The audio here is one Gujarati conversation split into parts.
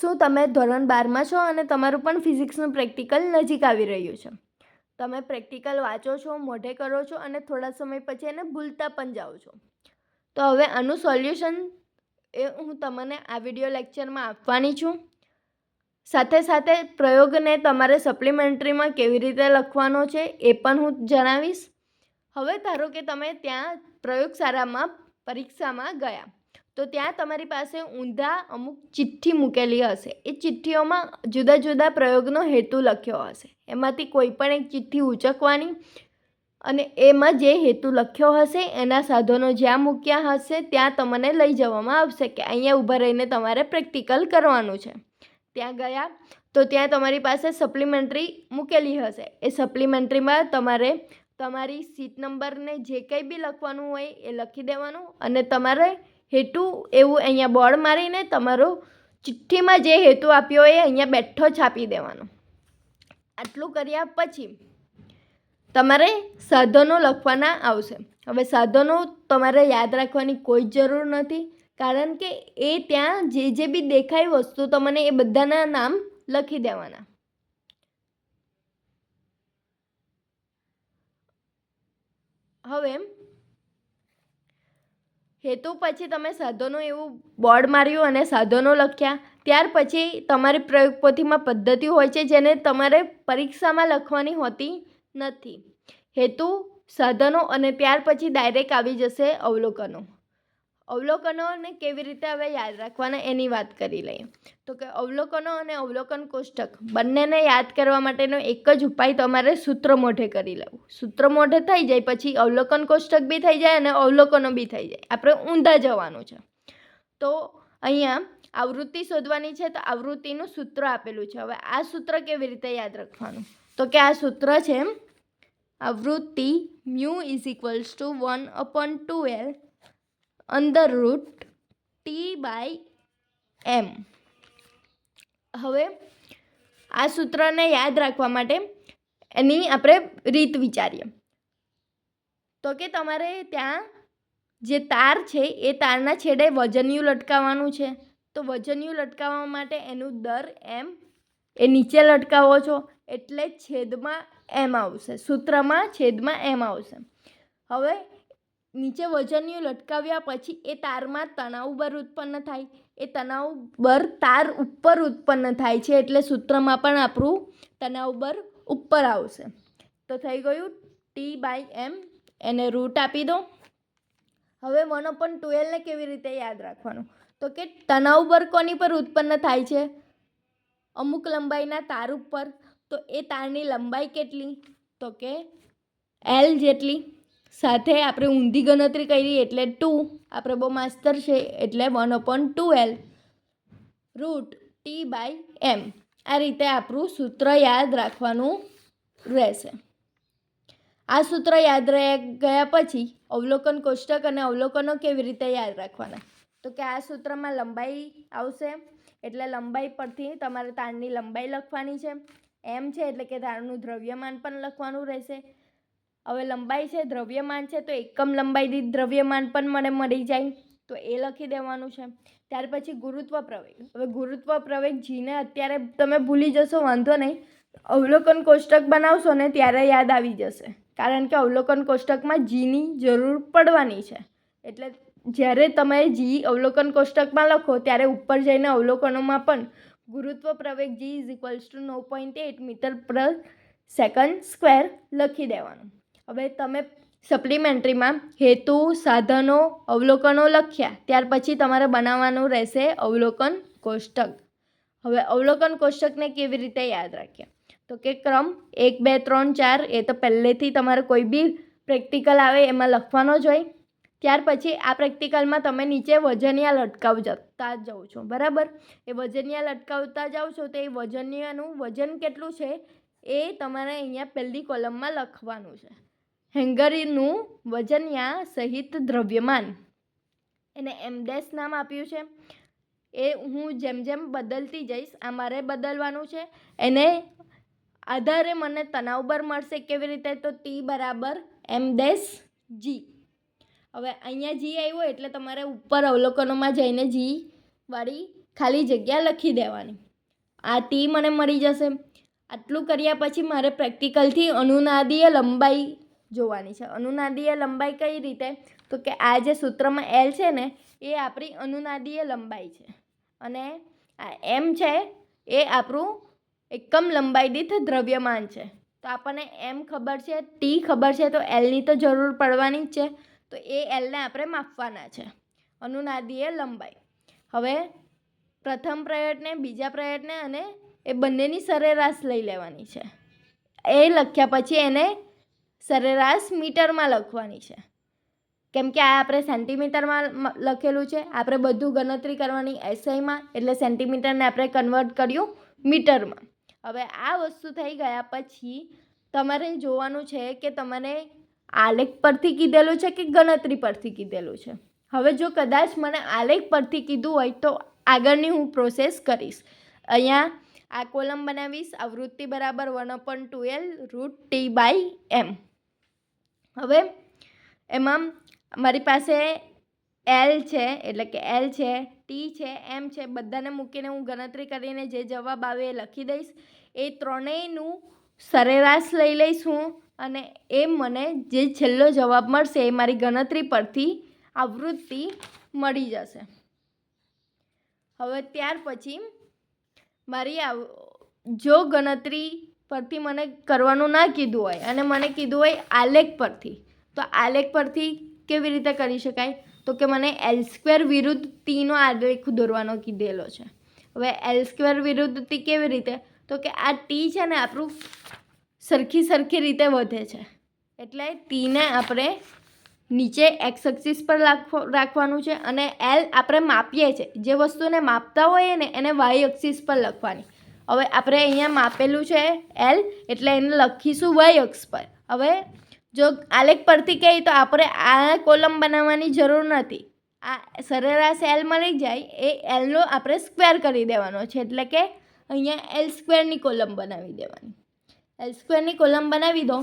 શું તમે ધોરણ બારમાં છો અને તમારું પણ ફિઝિક્સનું પ્રેક્ટિકલ નજીક આવી રહ્યું છે? તમે પ્રેક્ટિકલ વાંચો છો, મોઢે કરો છો અને થોડા સમય પછી એને ભૂલતા પણ જાઓ છો. તો હવે આનું સોલ્યુશન એ હું તમને આ વીડિયો લેક્ચરમાં આપવાની છું. સાથે સાથે પ્રયોગને તમારે સપ્લિમેન્ટરીમાં કેવી રીતે લખવાનો છે એ પણ હું જણાવીશ. હવે ધારો કે તમે ત્યાં પ્રયોગશાળામાં, પરીક્ષામાં ગયા. તો ત્યાં તમારી પાસે ઊંધા અમુક ચિઠ્ઠી મૂકેલી હશે. એ ચિઠ્ઠીઓમાં જુદા જુદા પ્રયોગનો હેતુ લખ્યો હશે. એમાંથી કોઈ પણ એક ચિઠ્ઠી ઉચકવાની અને એમાં જે હેતુ લખ્યો હશે, એના સાધનો જ્યાં મૂક્યા હશે, ત્યાં તમને લઈ જવામાં આવશે કે અહીંયા ઊભા રહીને તમારે પ્રેક્ટિકલ કરવાનું છે. ત્યાં ગયા તો ત્યાં તમારી પાસે સપ્લિમેન્ટરી મૂકેલી હશે. એ સપ્લિમેન્ટરીમાં તમારે તમારી સીટ નંબરને જે કંઈ બી લખવાનું હોય એ લખી દેવાનું અને તમારે હેતુ એવું અહીંયા બોર્ડ મારીને તમારો ચિઠ્ઠીમાં જે હેતુ આપ્યો એ અહીંયા બેઠો છાપી દેવાનો. આટલું કર્યા પછી તમારે સાધનો લખવાના આવશે. હવે સાધનો તમારે યાદ રાખવાની કોઈ જરૂર નથી, કારણ કે એ ત્યાં જે જે બી દેખાય વસ્તુ તમને એ બધાના નામ લખી દેવાના. હવે હેતુ પછી તમે સાધનો એવું બોર્ડ માર્યું અને સાધનો લખ્યા. ત્યાર પછી તમારી પ્રયોગ પોથીમાં પદ્ધતિ હોય છે જેને તમારે પરીક્ષામાં લખવાની હોતી નથી. હેતુ, સાધનો અને ત્યાર પછી ડાયરેક્ટ આવી જશે અવલોકનો. અવલોકનોને કેવી રીતે હવે યાદ રાખવાના એની વાત કરી લઈએ. તો કે અવલોકનો અને અવલોકન કોષ્ટક બંનેને યાદ કરવા માટેનો એક જ ઉપાય તમારે સૂત્ર મોઢે કરી લેવું. સૂત્ર મોઢે થઈ જાય પછી અવલોકન કોષ્ટક બી થઈ જાય અને અવલોકનો બી થઈ જાય. આપણે ઊંધા જવાનું છે. તો અહીંયા આવૃત્તિ શોધવાની છે તો આવૃત્તિનું સૂત્ર આપેલું છે. હવે આ સૂત્ર કેવી રીતે યાદ રાખવાનું? તો કે આ સૂત્ર છે, આવૃત્તિ mu is equals to one upon two L under root T by M હવે આ સૂત્રને યાદ રાખવા માટે એની આપણે રીત વિચારીએ. તો કે તમારે ત્યાં જે તાર છે, એ તારના છેડે વજન્યું લટકાવવાનું છે. તો વજન્યું લટકાવવા માટે એનું દર એમ એ નીચે લટકાવો છો, એટલે છેદમાં એમ આવશે. સૂત્રમાં છેદમાં એમ આવશે. હવે નીચે વજનિયું લટકાવ્યા પછી એ તારમાં તણાવ બર ઉત્પન્ન થાય. એ તણાવ બર તાર ઉપર ઉત્પન્ન થાય છે એટલે સૂત્રમાં પણ આપણું તણાવ બર ઉપર આવશે. તો થઈ ગયું ટી બાય એમ એને રૂટ આપી દો. હવે વન અપન ટ્વેલ્વને કેવી રીતે યાદ રાખવાનું? તો કે તણાવ બર કોની પર ઉત્પન્ન થાય છે? અમુક લંબાઈના તાર ઉપર. તો એ તારની લંબાઈ કેટલી? તો કે એલ જેટલી. સાથે આપણે ઊંધી ગણતરી કરી એટલે ટુ. આપણે બહુ માસ્તર છે એટલે one upon two L root T by M. આ રીતે આપણું સૂત્ર યાદ રાખવાનું રહેશે. આ સૂત્ર યાદ રહ્યા ગયા પછી અવલોકન કોષ્ટક અને અવલોકનો કેવી રીતે યાદ રાખવાના? તો કે આ સૂત્રમાં લંબાઈ આવશે એટલે લંબાઈ પરથી તમારે તારની લંબાઈ લખવાની છે. એમ છે એટલે કે તારનું દ્રવ્યમાન પણ લખવાનું રહેશે. હવે લંબાઈ છે, દ્રવ્યમાન છે, તો એકમ લંબાઈ દીઠ દ્રવ્યમાન પણ મને મળી જાય. તો એ લખી દેવાનું છે. ત્યાર પછી ગુરુત્વ પ્રવેગ. હવે ગુરુત્વ પ્રવેગ જીને અત્યારે તમે ભૂલી જશો, વાંધો નહીં. અવલોકન કોષ્ટક બનાવશો ને ત્યારે યાદ આવી જશે. કારણ કે અવલોકન કોષ્ટકમાં જીની જરૂર પડવાની છે. એટલે જ્યારે તમે જી અવલોકન કોષ્ટકમાં લખો, ત્યારે ઉપર જઈને અવલોકનોમાં પણ ગુરુત્વ પ્રવેગ જી ઇઝ ઇક્વલ્સ ટુ નવ point eight metre per second square લખી દેવાનું. હવે તમે સપ્લિમેન્ટરીમાં હેતુ, સાધનો, અવલોકનો લખ્યા, ત્યાર પછી તમારે બનાવવાનું રહેશે અવલોકન કોષ્ટક. હવે અવલોકન કોષ્ટકને કેવી રીતે યાદ રાખીએ તો કે ક્રમ એક, બે, ત્રણ, ચાર, એ તો પહેલેથી તમારે કોઈ બી પ્રેક્ટિકલ આવે એમાં લખવાનો જ હોય. ત્યાર પછી આ પ્રેક્ટિકલમાં તમે નીચે વજનિયા લટકાવ જતા જાઓ છો, બરાબર? એ વજનિયા લટકાવતા જાઓ છો તો એ વજનિયાનું વજન કેટલું છે? એ તમારે અહીંયા પહેલી કોલમમાં લખવાનું છે. હેંગરીનું વજનિયા સહિત દ્રવ્યમાન. એને એમ ડેશ નામ આપ્યું છે. એ હું જેમ જેમ બદલતી જઈશ આ મારે બદલવાનું છે. એને આધારે મને તણાવ બર મળશે કેવી રીતે? તો ટી બરાબર એમ ડેશ જી. હવે અહીંયા જી આવ્યો એટલે તમારે ઉપર અવલોકનોમાં જઈને જી વાળી ખાલી જગ્યા લખી દેવાની. આ ટી મને મળી જશે. આટલું કર્યા પછી મારે પ્રેક્ટિકલથી અનુનાદીય લંબાઈ જોવાની છે. અનુનાદીય લંબાઈ કઈ રીતે? તો કે આ જે સૂત્રમાં એલ છે ને, એ આપણી અનુનાદીય લંબાઈ છે. અને આ એમ છે, એ આપણું એકમ લંબાઈ દીઠ દ્રવ્યમાન છે. તો આપણને એમ ખબર છે ટી ખબર છે, તો એલની તો જરૂર પડવાની જ છે. તો એ એલને આપણે માપવાના છે. અનુનાદીય લંબાઈ. હવે પ્રથમ પ્રયત્ને, બીજા પ્રયત્ને અને એ બંનેની સરેરાશ લઈ લેવાની છે. એ લખ્યા પછી એને સરેરાશ મીટરમાં લખવાની છે. કેમ કે આ આપણે સેન્ટીમીટરમાં લખેલું છે. આપણે બધું ગણતરી કરવાની એસઆઈમાં, એટલે સેન્ટીમીટરને આપણે કન્વર્ટ કર્યું મીટરમાં. હવે આ વસ્તુ થઈ ગયા પછી તમારે જોવાનું છે કે તમારે આલેખ પરથી કીધેલું છે કે ગણતરી પરથી કીધેલું છે? હવે જો કદાચ મને આલેખ પરથી કીધું હોય તો આગળની હું પ્રોસેસ કરીશ. અહીંયા આ કોલમ બનાવીશ. આવૃત્તિ બરાબર one upon two L root T by M હવે એમાં મારી પાસે એલ છે, એટલે કે એલ છે ટી છે એમ છે, બધાને મૂકીને હું ગણતરી કરીને જે જવાબ આવે એ લખી દઈશ. એ ત્રણેયનું સરેરાશ લઈ લઈશ હું અને એ મને જે છેલ્લો જવાબ મળશે એ મારી ગણતરી પરથી આવૃત્તિ મળી જશે. હવે ત્યાર પછી મારી આવ, જો ગણતરી પરથી મને કરવાનું ના કીધું હોય અને મને કીધું હોય આલેખ પરથી. તો આલેખ પરથી કેવી રીતે કરી શકાય? તો કે મને એલ સ્ક્વેર વિરુદ્ધ ટીનો આલેખ દોરવાનો કીધેલો છે. હવે એલ સ્ક્વેર વિરુદ્ધ ટી કેવી રીતે? તો કે આ ટી છે ને આપણું સરખી સરખી રીતે વધે છે. એટલે ટીને આપણે નીચે એક્સ એક્સિસ પર રાખવો- રાખવાનું છે અને એલ આપણે માપીએ છીએ. જે વસ્તુને માપતા હોઈએ ને એને વાય એક્સિસ પર લખવાની. હવે આપણે અહીંયા માપેલું છે એલ એટલે એને લખીશું વાય અક્ષ પર. હવે જો આલેખ પરથી કહીએ તો આપણે આ કોલમ બનાવવાની જરૂર નથી. આ સરેરાશ એલ મળી જાય, એ એલનો આપણે સ્ક્વેર કરી દેવાનો છે, એટલે કે અહીંયા એલ સ્ક્વેરની કોલમ બનાવી દેવાની. એલ સ્ક્વેરની કોલમ બનાવી દો,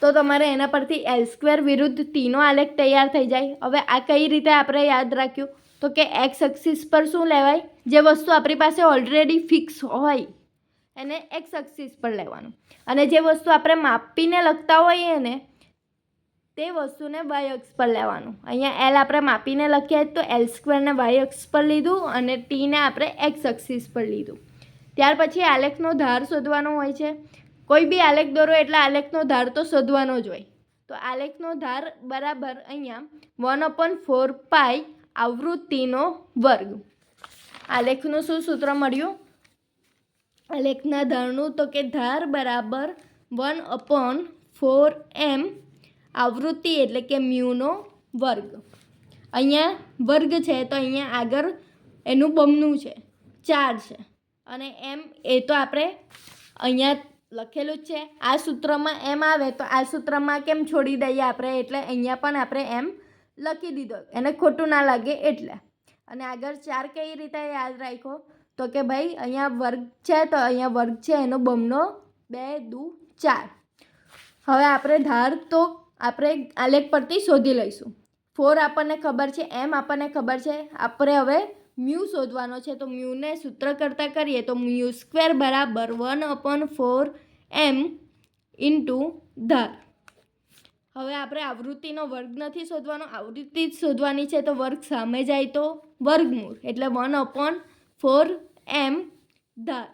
તો તમારે એના પરથી એલ સ્ક્વેર વિરુદ્ધ ટીનો આલેખ તૈયાર થઈ જાય. હવે આ કઈ રીતે આપણે યાદ રાખ્યું? તો કે એક્સ એક્સિસ પર શું લેવાય? જે વસ્તુ આપણી પાસે ઓલરેડી ફિક્સ હોય, એને એક્સ એક્સિસ પર લેવાનું. અને જે વસ્તુ આપણે માપીને લખતા હોઈએ ને, તે વસ્તુને વાય અક્ષ પર લેવાનું. અહીંયા એલ આપણે માપીને લખીએ તો એલ સ્ક્વેરને વાય અક્ષ પર લીધું અને ટીને આપણે એક્સ એક્સિસ પર લીધું. ત્યાર પછી આલેખનો ધાર શોધવાનો હોય છે. કોઈ બી આલેખ દોરો એટલે આલેખનો ધાર તો શોધવાનો જ હોય. તો આલેખનો ધાર બરાબર અહીંયા વન અપોન ફોર પાઈ આવૃત્તિનો વર્ગ. આલેખનું શું સૂત્ર મળ્યું? આલેખના ધારનું તો કે ધાર બરાબર વન અપોન ફોર એમ આવૃત્તિ એટલે કે મ્યુનો વર્ગ. અહીંયા વર્ગ છે તો અહીંયા આગળ એનું બમનું છે, ચાર છે. અને એમ એ તો આપણે અહીંયા લખેલું જ છે. આ સૂત્રમાં એમ આવે તો આ સૂત્રમાં કેમ છોડી દઈએ આપણે? એટલે અહીંયા પણ આપણે એમ લખી દીધો એને ખોટું ના લાગે એટલે. અને આગળ ચાર કઈ રીતે યાદ રાખ્યો? તો કે ભાઈ, અહીંયા વર્ગ છે તો અહીંયા વર્ગ છે, એનો બમણો બે દુ ચાર. હવે આપણે ધાર તો આપણે આલેખ પરથી શોધી લઈશું. ફોર આપણને ખબર છે, એમ આપણને ખબર છે. આપણે હવે મ્યુ શોધવાનો છે, તો મ્યુને સૂત્ર કરતાં કરીએ તો મ્યુ સ્ક્વેર બરાબર one upon four M into ધાર. હવે આપણે આવૃત્તિનો વર્ગ નથી શોધવાનો, આવૃત્તિ જ શોધવાની છે તો વર્ગ સામે જાય તો વર્ગમૂળ એટલે વન અપોન ફોર એમ ધાર.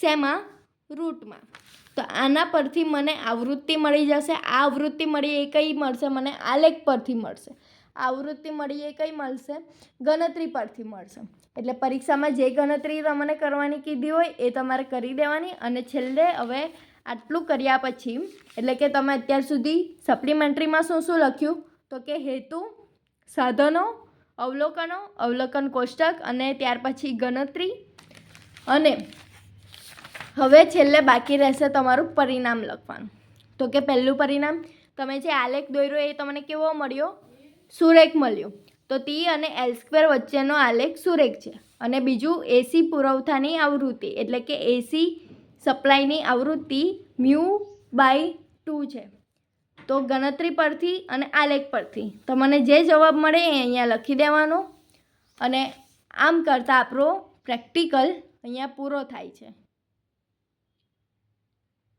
શેમાં? રૂટમાં. તો આના પરથી મને આવૃત્તિ મળી જશે, આ આવૃત્તિ મળી એ કઈ મળશે? મને આલેખ પરથી મળશે. આવૃત્તિ મળી એ કઈ મળશે? ગણતરી પરથી મળશે. એટલે પરીક્ષામાં જે ગણતરી તમને કરવાની કીધી હોય એ તમારે કરી દેવાની અને છેલ્લે હવે આટલું કર્યા પછી, એટલે કે તમે અત્યાર સુધી સપ્લિમેન્ટરીમાં શું શું લખ્યું? તો કે હેતુ, સાધનો, અવલોકનો, અવલોકન કોષ્ટક અને ત્યાર પછી ગણતરી. અને હવે છેલ્લે બાકી રહેશે તમારું પરિણામ લખવાનું. તો કે પહેલું પરિણામ, તમે જે આલેખ દોર્યો એ તમને કેવો મળ્યો? સુરેખ મળ્યો. તો ટી અને એલ સ્ક્વેર વચ્ચેનો આલેખ સુરેખ છે. અને બીજું એસી પુરવઠાની આવૃત્તિ, એટલે કે એસી સપ્લાયની આવૃત્તિ મ્યુ બાય ટુ છે. તો ગણતરી પરથી અને આલેખ પરથી તમને જે જવાબ મળે એ અહીંયા લખી દેવાનો. અને આમ કરતાં આપણો પ્રેક્ટિકલ અહીંયા પૂરો થાય છે.